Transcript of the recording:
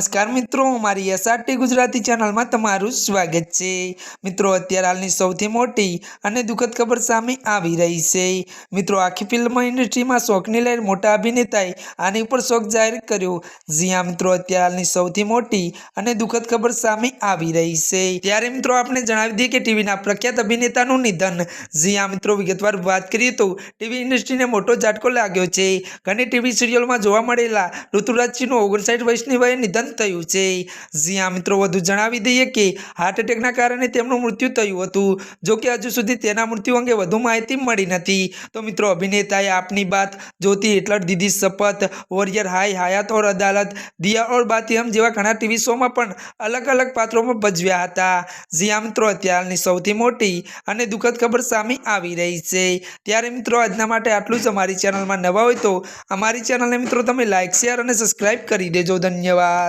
નમસ્કાર મિત્રો, મારી એસઆરટી ગુજરાતી ચેનલમાં તમારું સ્વાગત છે. મિત્રો, અત્યારે હાલની સૌથી મોટી અને દુઃખદ ખબર સામે આવી રહી છે. મિત્રો, આખી ફિલ્મ ઇન્ડસ્ટ્રીમાં શોખની લઈને મોટા અભિનેતાએ આની ઉપર શોખ જાહેર કર્યો. જી મિત્રો, અત્યારે હાલની સૌથી મોટી અને દુઃખદ ખબર સામે આવી રહી છે. ત્યારે, મિત્રો, આપણે જણાવી દઈએ કે ટીવીના પ્રખ્યાત અભિનેતાનું નિધન. જી મિત્રો, વિગતવાર વાત કરીએ તો ટીવી ઇન્ડસ્ટ્રીને મોટો ઝાટકો લાગ્યો છે. ઘણી ટીવી સિરિયલમાં જોવા મળેલા ઋતુરાજસિંહનું ઓગણસાઠ વર્ષની વયે નિધન થયું છે. જી મિત્રો વધુ જણાવી દઈએ કે હાર્ટ એટેકના કારણે તેમનું મૃત્યુ થયું હતું. જો કે હજુ સુધી તેના મૃત્યુ અંગે વધુ માહિતી મળી નથી. તો મિત્રો અભિનેતાએ આપની બાત જોતી હિટલર દીદી શપથ. વોરિયર હાય હાયાત ઓર અદાલત, દિયા ઓર બાતી જેવા ઘણા ટીવી શોમાં પણ અલગ અલગ પાત્રોમાં ભજવ્યા હતા. જી મિત્રો અત્યારની સૌથી મોટી અને દુઃખદ ખબર સામે આવી રહી છે. ત્યારે મિત્રો આજના માટે આટલું જ. અમારી ચેનલમાં નવા હોય તો અમારી ચેનલને મિત્રો તમે લાઇક શેર અને સબસ્ક્રાઇબ કરી દેજો. ધન્યવાદ.